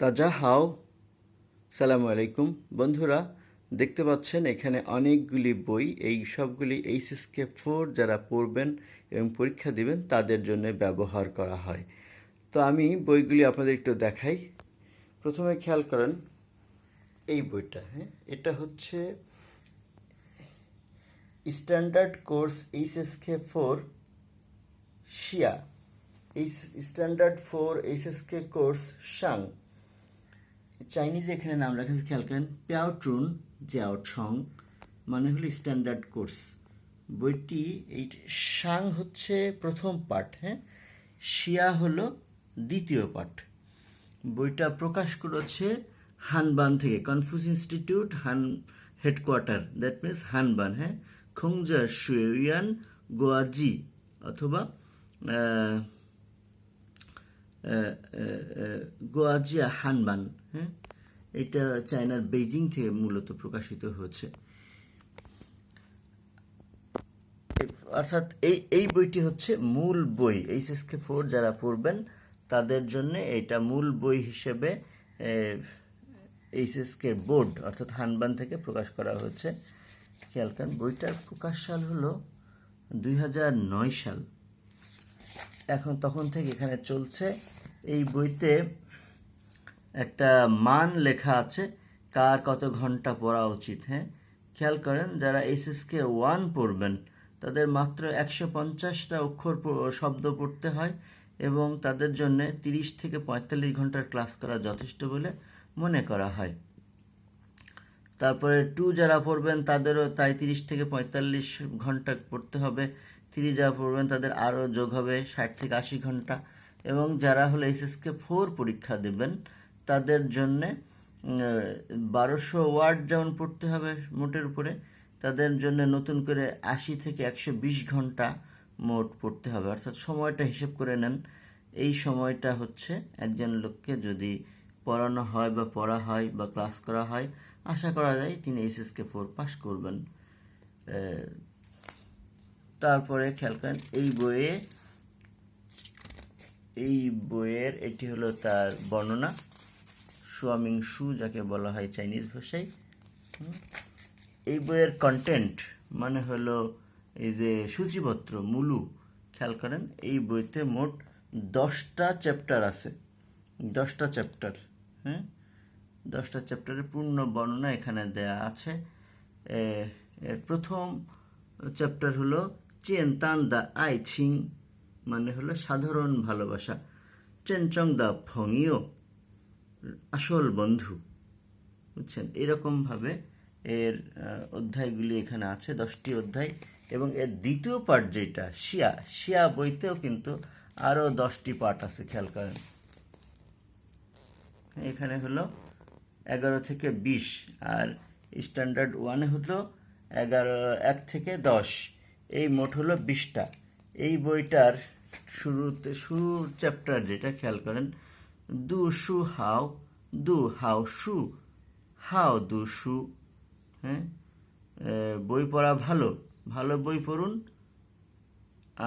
তাজা হাও সালামু আলাইকুম। বন্ধুরা, দেখতে পাচ্ছেন এখানে অনেকগুলি বই। এই সবগুলি এইচএসকে ফোর যারা পড়বেন এবং পরীক্ষা দিবেন, তাদের জন্য ব্যবহার করা হয়। তো আমি বইগুলি আপনাদের একটু দেখাই। প্রথমে খেয়াল করেন, এই বইটা হ্যাঁ? এটা হচ্ছে স্ট্যান্ডার্ড কোর্স এইচএসকে ফোর শিয়া। এই স্ট্যান্ডার্ড ফোর এইচএসকে কোর্স সাং চাইনিজ এখানে নাম লেখা আছে খেয়াল করেন প্যাওট্রুন জিয়াও ছং মানে হলো স্ট্যান্ডার্ড কোর্স বইটি এই সাং হচ্ছে প্রথম পার্ট হ্যাঁ? শিয়া হলো দ্বিতীয় পার্ট বইটা প্রকাশ করেছে হানবান থেকে Confucius institute Han headquarter that means Hanban হ্যাঁ? খংজা শুয়ান গোয়াজি, অথবা গোয়াজিয়া হানবান হ্যাঁ? এটা চায়নার বেইজিং থেকে মূলত প্রকাশিত হয়েছে। অর্থাৎ এই এই বইটি হচ্ছে মূল বই। এইচএসকে ফোর যারা পড়বেন, তাদের জন্য এটা মূল বই হিসেবে এইচএসকে বোর্ড অর্থাৎ হানবান থেকে প্রকাশ করা হয়েছে। খেয়াল করেন, বইটার প্রকাশ সাল হলো দুই সাল। এখন তখন থেকে এখানে চলছে এই বইতে একটা মান লেখা আছে, কার কত ঘণ্টা পড়া উচিত হ্যাঁ? খেয়াল করেন, যারা এসএসকে ওয়ান পড়বেন, তাদের মাত্র একশো পঞ্চাশটা অক্ষর শব্দ পড়তে হয় এবং তাদের জন্য তিরিশ থেকে পঁয়তাল্লিশ ঘণ্টার ক্লাস করা যথেষ্ট বলে মনে করা হয়। তারপরে টু যারা পড়বেন, তাদেরও তাই তিরিশ থেকে পঁয়তাল্লিশ ঘণ্টা পড়তে হবে। থ্রি যারা পড়বেন, তাদের আরও যোগ হবে ষাট থেকে আশি ঘণ্টা। এবং যারা হলো এসএসকে ফোর পরীক্ষা দেবেন, তাদের জন্যে বারোশো ওয়ার্ড যেমন পড়তে হবে মোটের উপরে, তাদের জন্য নতুন করে আশি থেকে একশো বিশ ঘণ্টা মোট পড়তে হবে। অর্থাৎ সময়টা হিসেব করে নেন। এই সময়টা হচ্ছে একজন লোককে যদি পড়ানো হয় বা পড়া হয় বা ক্লাস করা হয়, আশা করা যায় তিনি এসএসকে ফোর পাস করবেন। তারপরে খেয়াল করেন, এই বইয়ে এই বইয়ের, এটি হলো তার বর্ণনা, সুয়ামিং সু যাকে বলা হয় চাইনিজ ভাষায়। এই বইয়ের কন্টেন্ট মানে হলো এই যে সূচিপত্র, মুলু, খেয়াল করেন, এই বইতে মোট দশটা চ্যাপ্টার আছে। দশটা চ্যাপ্টার হ্যাঁ দশটা চ্যাপ্টারের পূর্ণ বর্ণনা এখানে দেয়া আছে। এর প্রথম চ্যাপ্টার হলো চেন তান দা আই ছিং মানে হলো সাধারণ ভালোবাসা। চেনচং দা ফংইও আসল বন্ধু। বুঝছেন? এরকমভাবে এর অধ্যায়গুলি এখানে আছে, দশটি অধ্যায়। এবং এর দ্বিতীয় পার্ট যেটা, শিয়া শিয়া বইতেও কিন্তু আরও দশটি পার্ট আছে, খেয়াল করেন। এখানে হলো এগারো থেকে বিশ, আর স্ট্যান্ডার্ড ওয়ানে হলো এগারো, এক থেকে দশ। এই মোট হলো বিশটা। এই বইটার শুরুতে, শুরুর চ্যাপ্টার যেটা, খেয়াল করেন, দু সু হাও, দু হাও সু, হাও দু সু হ্যাঁ? বই পড়া ভালো ভালো বই পড়ুন,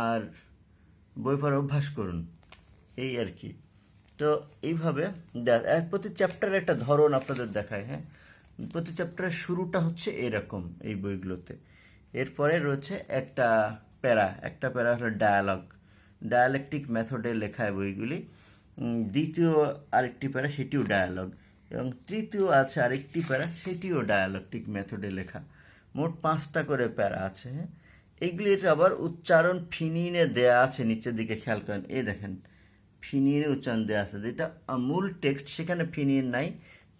আর বই পড়া অভ্যাস করুন, এই আর কি। তো এইভাবে প্রতি চ্যাপ্টারের একটা ধরন আপনাদের দেখায় হ্যাঁ? প্রতি চ্যাপ্টারের শুরুটা হচ্ছে এরকম এই বইগুলোতে। এরপরে রয়েছে একটা প্যারা, একটা প্যারা হলো ডায়ালগ ডায়ালেকটিক মেথডে লেখা বইগুলি। দ্বিতীয় আরেকটি প্যারা, সেটিও ডায়ালগ এবং তৃতীয় আছে আরেকটি প্যারা, সেটিও ডায়ালগটিক মেথডে লেখা। মোট পাঁচটা করে প্যারা আছে। এইগুলির আবার উচ্চারণ ফিনিনে দেয়া আছে, নিচের দিকে খেয়াল করেন। এই দেখেন, ফিনিনে উচ্চারণ দেওয়া আছে। যেটা মূল টেক্সট সেখানে ফিনিন নাই।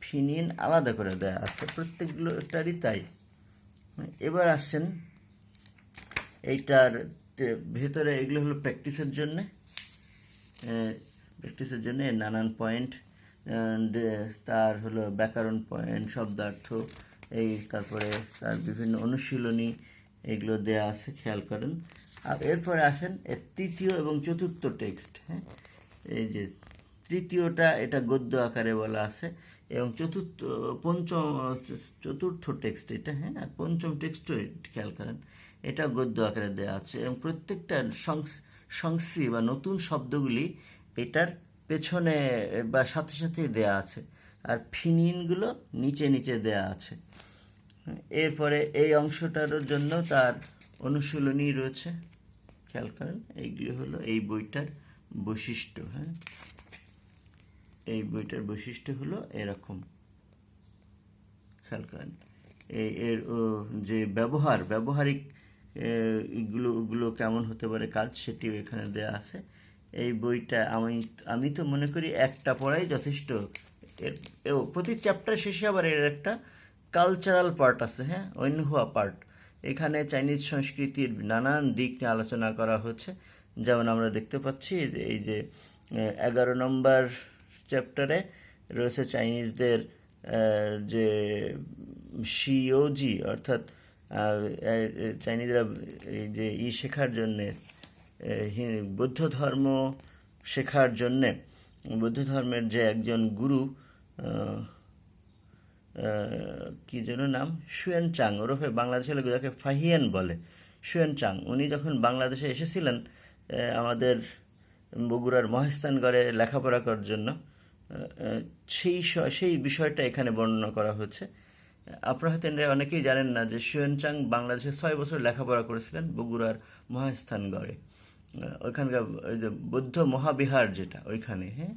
ফিনিন আলাদা করে দেওয়া আছে। প্রত্যেকগুলোটারই তাই। এবার আসছেন এইটার ভেতরে এগুলো হলো প্র্যাকটিসের জন্যে প্র্যাকটিসের জন্য নানান পয়েন্ট তার হলো ব্যাকরণ পয়েন্ট, শব্দার্থ, এই তারপরে তার বিভিন্ন অনুশীলনী এগুলো দেয়া আছে, খেয়াল করেন। আর এরপরে আসেন এর তৃতীয় এবং চতুর্থ টেক্সট হ্যাঁ? এই যে তৃতীয়টা এটা গদ্য আকারে বলা আছে, এবং চতুর্থ, পঞ্চম, চতুর্থ টেক্সট এটা হ্যাঁ? আর পঞ্চম টেক্সটও খেয়াল করেন। এটা গদ্য আকারে দেওয়া আছে এবং প্রত্যেকটা সংস বা নতুন শব্দগুলি এটার পেছনে বা সাথে সাথেই দেয়া আছে। আর ফিনিনগুলো নিচে নিচে দেয়া আছে। এরপরে এই অংশটার জন্য তার অনুশীলনী রয়েছে। খেয়াল করেন, এইগুলি হলো এই বইটার বৈশিষ্ট্য হ্যাঁ? এই বইটার বৈশিষ্ট্য হলো এরকম। খেয়াল করেন এই এর যে ব্যবহার, ব্যবহারিক এগুলো ওগুলো কেমন হতে পারে কাজ সেটিও এখানে দেয়া আছে। এই বইটা আমি আমি তো মনে করি একটা পড়াই যথেষ্ট। এর প্রতি চ্যাপ্টার শেষে আবার এর একটা কালচারাল পার্ট আছে হ্যাঁ? ঐনহুয়া পার্ট এখানে চাইনিজ সংস্কৃতির নানান দিক নিয়ে আলোচনা করা হচ্ছে। যেমন আমরা দেখতে পাচ্ছি এই যে এগারো নম্বর চ্যাপ্টারে রয়েছে চাইনিজদের যে শিওজি অর্থাৎ চাইনিজরা এই যে ই শেখার জন্যে বৌদ্ধ ধর্ম শেখার জন্যে, বৌদ্ধ ধর্মের যে একজন গুরু কি যেন নাম? সুয়েন চাং, ওরফে বাংলাদেশের লোক যাকে ফাহিয়ান বলে। সুয়েন চাং, উনি যখন বাংলাদেশে এসেছিলেন আমাদের বগুড়ার মহেস্তানগড়ে লেখাপড়া করার জন্য সেই সেই বিষয়টা এখানে বর্ণনা করা হয়েছে আপনারা হয়তো অনেকেই জানেন না যে সুয়েন চাং বাংলাদেশে ছয় বছর লেখাপড়া করেছিলেন বগুড়ার মহাস্থানগড়ে। ওইখানকার ওই যে বৌদ্ধ মহাবিহার যেটা ওইখানে হ্যাঁ?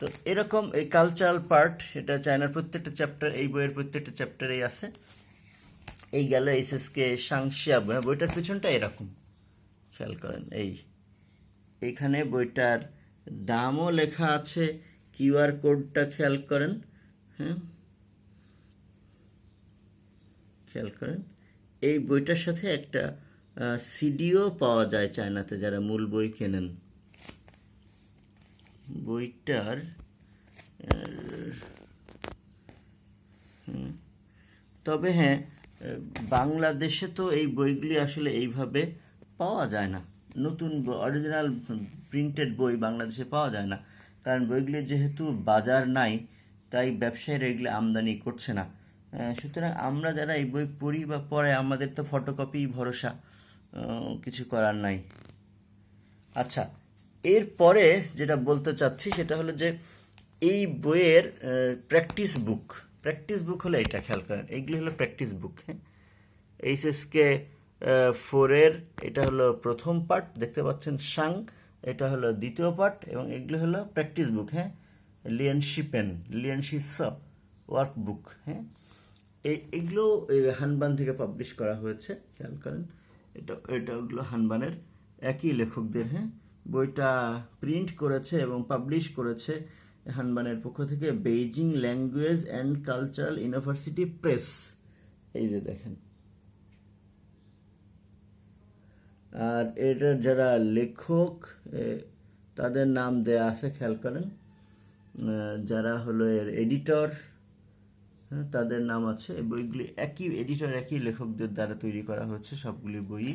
তো এরকম এই কালচারাল পার্ট এটা চায়নার প্রত্যেকটা চ্যাপ্টার এই বইয়ের প্রত্যেকটা চ্যাপ্টারেই আছে। এই গেল এইচএসকে সাংশিয়া বই। হ্যাঁ, বইটার পিছনটা এরকম। খেয়াল করেন এই। এইখানে বইটার দামও লেখা আছে কিউআর কোডটা খেয়াল করেন হ্যাঁ? খেয়াল করেন, এই বইটার সাথে একটা সিডিও পাওয়া যায় চায়নাতে যারা মূল বই কেনেন। বইটার তবে হ্যাঁ বাংলাদেশে তো এই বইগুলি আসলে এইভাবে পাওয়া যায় না। নতুন অরিজিনাল প্রিন্টেড বই বাংলাদেশে পাওয়া যায় না। কারণ বইগুলি যেহেতু বাজার নাই, তাই ব্যবসায়ীরা এগুলি আমদানি করছে না। সুতরাং আমরা যারা এই বই পড়ি বা পড়ে, আমাদের তো ফটোকপি ভরসা কিছু করার নাই। আচ্ছা এরপরে যেটা বলতে চাচ্ছি সেটা হলো যে এই বইয়ের প্র্যাকটিস বুক প্র্যাকটিস বুক হলো এটা, খেয়াল করেন এইগুলি হলো প্র্যাকটিস বুক হ্যাঁ? এইচএসকে ফোরের এটা হলো প্রথম পার্ট দেখতে পাচ্ছেন, সাং, এটা হলো দ্বিতীয় পার্ট এবং এগুলো হলো প্র্যাকটিস বুক হ্যাঁ? লিয়েনশি পেন লিয়েনশি স ওয়ার্ক বুক হ্যাঁ? এই এগুলো এই হানবান থেকে পাবলিশ করা হয়েছে, খেয়াল করেন। এটা এটা ওগুলো হানবানের একই লেখকদের হ্যাঁ? বইটা প্রিন্ট করেছে এবং পাবলিশ করেছে হানবানের পক্ষ থেকে Beijing language and cultural university press এই যে দেখেন। আর এটার যারা লেখক তাদের নাম দেয়া আছে, খেয়াল করেন। যারা হলো এর এডিটর তাদের নাম আছে। এই বইগুলি একই এডিটর একই লেখকদের দ্বারা তৈরি করা হচ্ছে সবগুলি বই।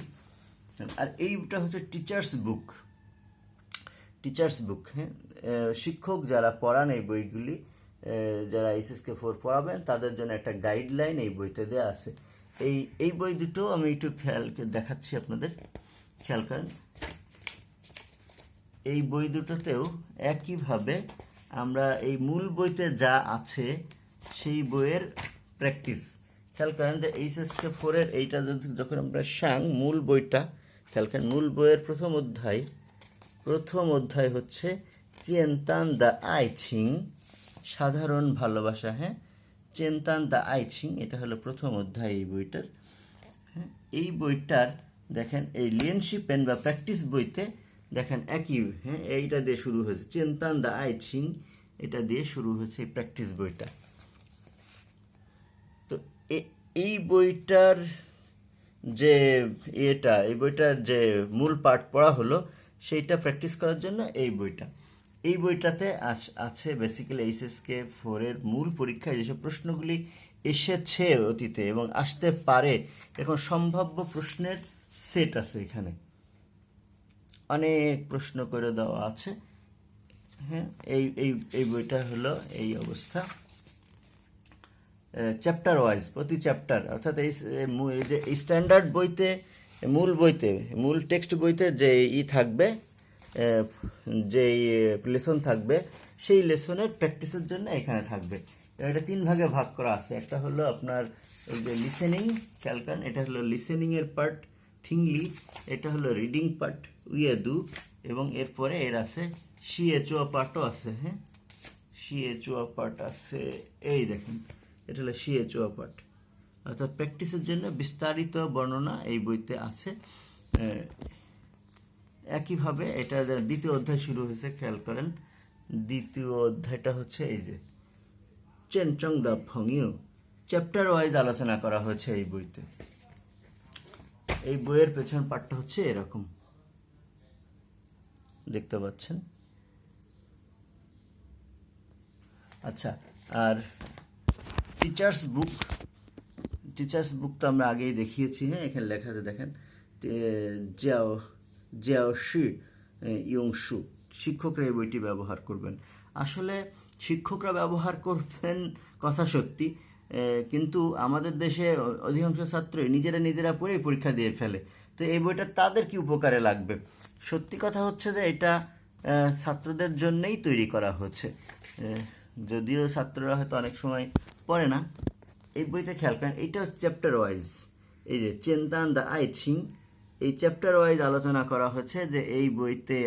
আর এইটা হচ্ছে টিচার্স বুক টিচার্স বুক হ্যাঁ। শিক্ষক যারা পড়ান এই বইগুলি যারা এইচএসকে ফোর পড়াবেন, তাদের জন্য একটা গাইডলাইন এই বইতে দেওয়া আছে। এই এই বই দুটো আমি একটু খেয়াল দেখাচ্ছি আপনাদের। খেয়াল করেন। এই বই দুটোতেও একইভাবে আমরা এই মূল বইতে যা আছে সেই বইয়ের প্র্যাকটিস খেয়াল করেন যে এইচএসকে ফোরের এইটা যখন আমরা সাং মূল বইটা, খেয়াল করেন মূল বইয়ের প্রথম অধ্যায় প্রথম অধ্যায় হচ্ছে চেন্তান দ্য আইছিং সাধারণ ভালোবাসা হ্যাঁ? চেন্তান দ্য আইছিং এটা হলো প্রথম অধ্যায় এই বইটার। হ্যাঁ এই বইটার দেখেন এই লিয়েনশি পেন বা প্র্যাকটিস বইতে দেখেন একই হ্যাঁ এইটা দিয়ে শুরু হয়েছে। চেন্তান দ্য আইছিং এটা দিয়ে শুরু হয়েছে এই প্র্যাকটিস বইটা। এই বইটার যে এটা এই বইটার যে মূল পাঠ পড়া হলো, সেইটা প্র্যাকটিস করার জন্য এই বইটা। এই বইটাতে আছে বেসিক্যালি এইচএসকে ফোরের মূল পরীক্ষায় যেসব প্রশ্নগুলি এসেছে অতীতে এবং আসতে পারে এখন সম্ভাব্য প্রশ্নের সেট আছে এখানে। অনেক প্রশ্ন করে দেওয়া আছে। হ্যাঁ এই এই এই বইটা হলো এই অবস্থা। চ্যাপ্টার ওয়াইজ প্রতি চ্যাপ্টার অর্থাৎ এই যে স্ট্যান্ডার্ড বইতে মূল বইতে মূল টেক্সট বইতে যে ই থাকবে যেই লেসন থাকবে, সেই লেসনের প্র্যাকটিসের জন্য এখানে থাকবে। এটা তিন ভাগে ভাগ করা আছে। একটা হলো আপনার এই যে লিসেনিং খেয়াল করেন, এটা হলো লিসেনিংয়ের পার্ট থিংলি, এটা হলো রিডিং পার্ট উইয়াদু এবং এরপরে এর আছে সিএচও পার্টও আছে হ্যাঁ? সিএচও পার্ট আছে, এই দেখেন। এটা হলো সিএচও পার্ট অর্থাৎ প্র্যাকটিসের জন্য বিস্তারিত বর্ণনা এই বইতে আছে। একইভাবে এটা দ্বিতীয় অধ্যায় শুরু হয়েছে, খেয়াল করেন। দ্বিতীয় অধ্যায়টা হচ্ছে এই যে চেনচং দা ফংইউ চ্যাপ্টার ওয়াইজ আলোচনা করা হয়েছে এই বইতে। এই বইয়ের পেছন পার্টটা হচ্ছে এরকম। দেখতে পাচ্ছেন? আচ্ছা আর টিচার্স বুক টিচার্স বুক তো আমরা আগেই দেখিয়েছি হ্যাঁ এখানে লেখা আছে, দেখেন Jiao Jiao Shi Yong Shu শিক্ষকরা এই বইটি ব্যবহার করবেন। আসলে শিক্ষকরা ব্যবহার করবেন কথা সত্যি কিন্তু আমাদের দেশে অধিকাংশ ছাত্রই নিজেরা নিজেরা পড়েই পরীক্ষা দিয়ে ফেলে। তো এই বইটা তাদের কি উপকারে লাগবে? সত্যি কথা হচ্ছে যে এটা ছাত্রদের জন্যেই তৈরি করা হচ্ছে। যদিও ছাত্ররা হয়তো অনেক সময় পড়ে না। এই বইতে খেয়াল করেন, এইটা চ্যাপ্টার ওয়াইজ এই যে চেন্তান দ্য আই ছিং এই চ্যাপ্টার ওয়াইজ আলোচনা করা হয়েছে যে এই বইতে,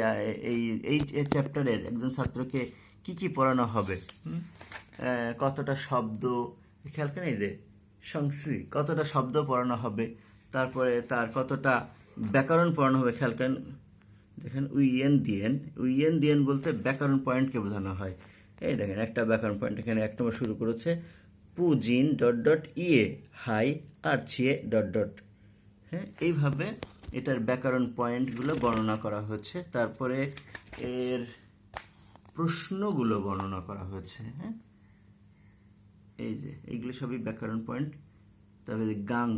এই এই চ্যাপ্টারে একজন ছাত্রকে কি কি পড়ানো হবে কতটা শব্দ, খেয়াল করেন এই যে সংসি কতটা শব্দ পড়ানো হবে, তারপরে তার কতটা ব্যাকরণ পড়ানো হবে, খেয়াল করেন, দেখেন উইএন দিয়েন উইএন দিয়েন বলতে ব্যাকরণ পয়েন্টকে বোঝানো হয়। এই দেখেন একটা ব্যাকরণ পয়েন্ট এখানে এক নম্বর শুরু করেছে পু জিন ডট ডট ইয়ে হাই আর ছিয়ে ডট ডট হ্যাঁ এইভাবে এটার ব্যাকরণ পয়েন্টগুলো বর্ণনা করা হচ্ছে। তারপরে এর প্রশ্নগুলো বর্ণনা করা হয়েছে হ্যাঁ। এই যে, এইগুলো সবই ব্যাকরণ পয়েন্ট। তারপরে গাং,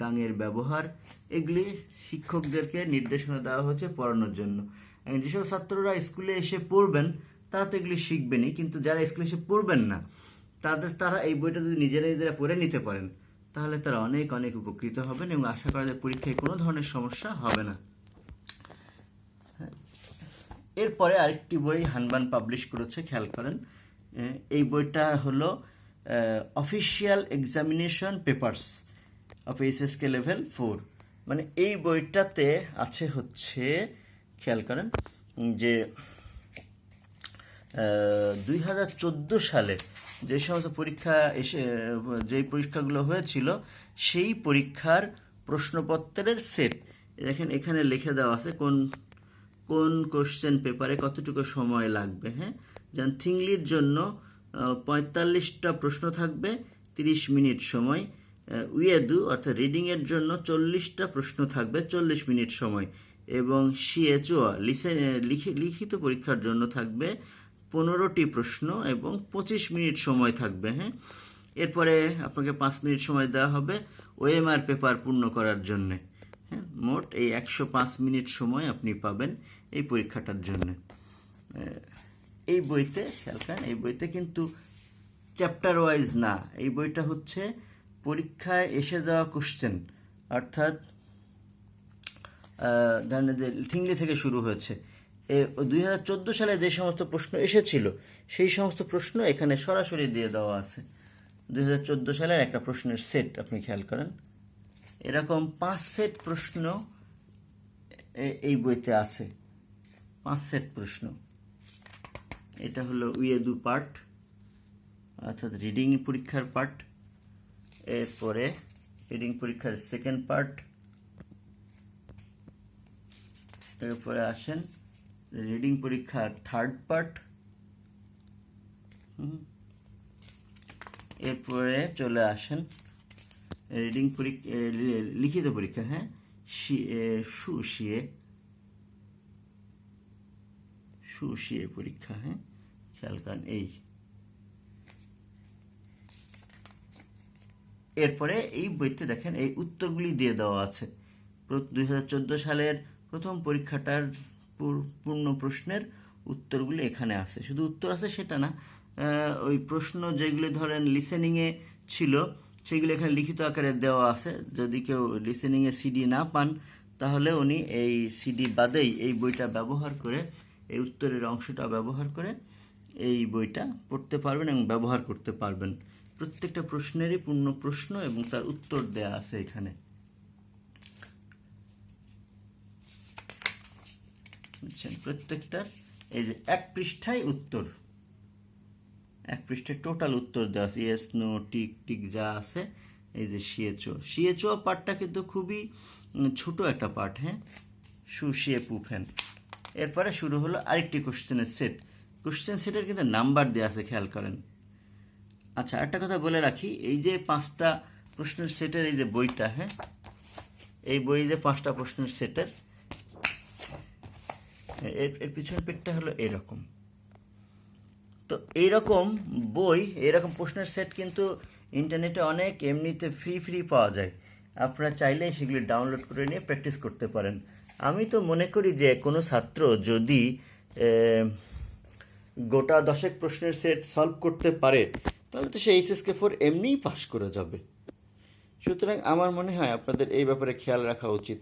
গাঙের ব্যবহার, এগুলি শিক্ষকদেরকে নির্দেশনা দেওয়া হচ্ছে পড়ানোর জন্য। যেসব ছাত্ররা স্কুলে এসে পড়বেন তারা তো এগুলি শিখবেনই। কিন্তু যারা স্কুলে এসে পড়বেন না তাদের তারা এই বইটা যদি নিজেরা নিজেরা পড়ে নিতে পারেন, তাহলে তারা অনেক অনেক উপকৃত হবেন এবং আশা করা যায় পরীক্ষায় কোনো ধরনের সমস্যা হবে না। এরপরে আরেকটি বই হানবান পাবলিশ করেছে, খেয়াল করেন। এই বইটা হলো official examination papers of HSK level four. মানে এই বইটাতে আছে হচ্ছে, খেয়াল করেন, যে দুই হাজার চোদ্দ সালে যে সমস্ত পরীক্ষা এসে যেই পরীক্ষাগুলো হয়েছিল, সেই পরীক্ষার প্রশ্নপত্রের সেট। দেখেন, এখানে লিখে দেওয়া আছে কোন কোন কোশ্চেন পেপারে কতটুকু সময় লাগবে হ্যাঁ? যেমন, থিংলির জন্য পঁয়তাল্লিশটা প্রশ্ন থাকবে, তিরিশ মিনিট সময়। উইয়েদু, অর্থাৎ রিডিংয়ের জন্য চল্লিশটা প্রশ্ন থাকবে, চল্লিশ মিনিট সময়। এবং সিএচও লিসেন লিখিত পরীক্ষার জন্য থাকবে পনেরোটি প্রশ্ন এবং পঁচিশ মিনিট সময় থাকবে হ্যাঁ? এরপরে আপনাকে পাঁচ মিনিট সময় দেওয়া হবে ওএমআর পেপার পূর্ণ করার জন্যে হ্যাঁ? মোট এই একশো পাঁচ মিনিট সময় আপনি পাবেন এই পরীক্ষাটার জন্য। এই বইতে, খেয়াল করেন, এই বইতে কিন্তু চ্যাপ্টার ওয়াইজ না, এই বইটা হচ্ছে পরীক্ষায় এসে যাওয়া কোশ্চেন, অর্থাৎ ধরেন থিংলি থেকে শুরু হয়েছে দুই হাজার চোদ্দ সালে যে সমস্ত প্রশ্ন এসেছিল, সেই সমস্ত প্রশ্ন এখানে সরাসরি দিয়ে দেওয়া আছে। দুই হাজার চোদ্দ সালের একটা প্রশ্নের সেট, আপনি খেয়াল করেন। এরকম পাঁচ সেট প্রশ্ন এই বইতে আছে। পাঁচ সেট প্রশ্ন। এটা হলো উইয়েদু পার্ট, অর্থাৎ রিডিং পরীক্ষার পার্ট। এরপরে রিডিং পরীক্ষার সেকেন্ড পার্ট। এরপরে আসেন রিডিং পরীক্ষার থার্ড পার্ট এরপরে চলে আসেন রিডিং পরীক্ষা লিখিত পরীক্ষা হ্যাঁ? সুশিয়ে সুশিয়ে পরীক্ষা হ্যাঁ? খেয়াল করেন, এই। এরপরে এই বইতে দেখেন, এই উত্তরগুলি দিয়ে দেওয়া আছে। দুই হাজার চোদ্দ সালের প্রথম পরীক্ষাটার পূর- পূর্ণ প্রশ্নের উত্তরগুলি এখানে আছে। শুধু উত্তর আছে সেটা না ওই প্রশ্ন যেগুলি ধরেন লিসেনিংয়ে ছিল, সেগুলো এখানে লিখিত আকারে দেওয়া আছে। যদি কেউ লিসেনিংয়ে সিডি না পান, তাহলে উনি এই সিডি বাদেই এই বইটা ব্যবহার করে, এই উত্তরের অংশটা ব্যবহার করে এই বইটা পড়তে পারবেন এবং ব্যবহার করতে পারবেন। প্রত্যেকটা প্রশ্নেরই পূর্ণ প্রশ্ন এবং তার উত্তর দেয়া আছে এখানে। বুঝছেন প্রত্যেকটার এই যে এক পৃষ্ঠায় উত্তর। এক পৃষ্ঠায় টোটাল উত্তর দেওয়া আছে। ইয়েস নো টিক টিক যা আছে, এই যে সিএচও সিএচও পার্টটা কিন্তু খুবই ছোট একটা পার্ট হ্যাঁ? সু শিয়ে পুফেন এরপরে শুরু হলো আরেকটি কোশ্চেনের সেট কোশ্চেন সেটের কিন্তু নাম্বার দেওয়া আছে, খেয়াল করেন। আচ্ছা একটা কথা বলে রাখি। এই যে পাঁচটা প্রশ্নের সেটের এই যে বইটা হ্যাঁ? এই বই যে পাঁচটা প্রশ্নের সেটের এর এর পিছনের পেটটা হলো এরকম। তো এইরকম বই, এরকম প্রশ্নের সেট কিন্তু ইন্টারনেটে অনেক, এমনিতে ফ্রি ফ্রি পাওয়া যায়। আপনারা চাইলেই সেগুলি ডাউনলোড করে নিয়ে প্র্যাকটিস করতে পারেন। আমি তো মনে করি যে কোনো ছাত্র যদি গোটা দশেক প্রশ্নের সেট সলভ করতে পারে, তাহলে তো সে এইচএসকে ফোর এমনিই পাশ করে যাবে। সুতরাং আমার মনে হয় আপনাদের এই ব্যাপারে খেয়াল রাখা উচিত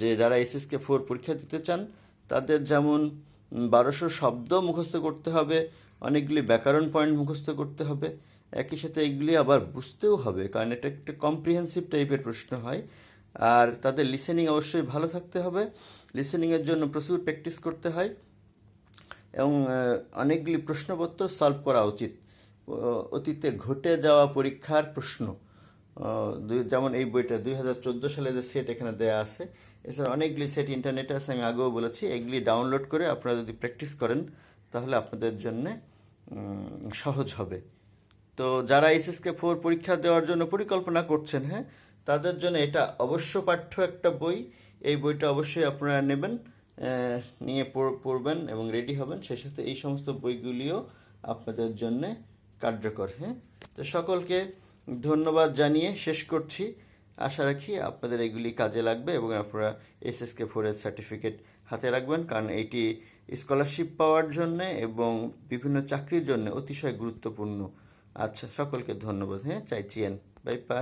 যে যারা এসএসকে ফোর পরীক্ষা দিতে চান তাদের যেমন বারোশো শব্দ মুখস্থ করতে হবে, অনেকগুলি ব্যাকরণ পয়েন্ট মুখস্থ করতে হবে। একই সাথে এগুলি আবার বুঝতেও হবে, কারণ এটা একটা কম্প্রিহেন্সিভ টাইপের প্রশ্ন হয়। আর তাদের লিসেনিং অবশ্যই ভালো থাকতে হবে। লিসেনিংয়ের জন্য প্রচুর প্র্যাকটিস করতে হয়। এবং অনেকগুলি প্রশ্নপত্র সলভ করা উচিত। অতীতে ঘটে যাওয়া পরীক্ষার প্রশ্ন। যেমন এই বইটা দুই হাজার চোদ্দ সালে যে সেট এখানে দেয়া আছে এছাড়া অনেকগুলি সেট ইন্টারনেটে আছে, আমি আগেও বলেছি, এগুলি ডাউনলোড করে আপনারা যদি প্র্যাকটিস করেন, তাহলে আপনাদের জন্য সহজ হবে। তো যারা এইচএসকে ফোর পরীক্ষা দেওয়ার জন্য পরিকল্পনা করছেন হ্যাঁ তাদের জন্য এটা অবশ্য পাঠ্য একটা বই। এই বইটা অবশ্যই আপনারা নেবেন নিয়ে পড়- পড়বেন এবং রেডি হবেন। সেই সাথে এই সমস্ত বইগুলিও আপনাদের জন্য কার্যকর হ্যাঁ। তো সকলকে ধন্যবাদ জানিয়ে শেষ করছি। আশা রাখি আপনাদের এগুলি কাজে লাগবে এবং আপনারা এসএসকে ফোরের সার্টিফিকেট হাতে রাখবেন, কারণ এটি স্কলারশিপ পাওয়ার জন্যে এবং বিভিন্ন চাকরির জন্য অতিশয় গুরুত্বপূর্ণ। আচ্ছা সকলকে ধন্যবাদ হ্যাঁ চাইছিয়েন বাই বাই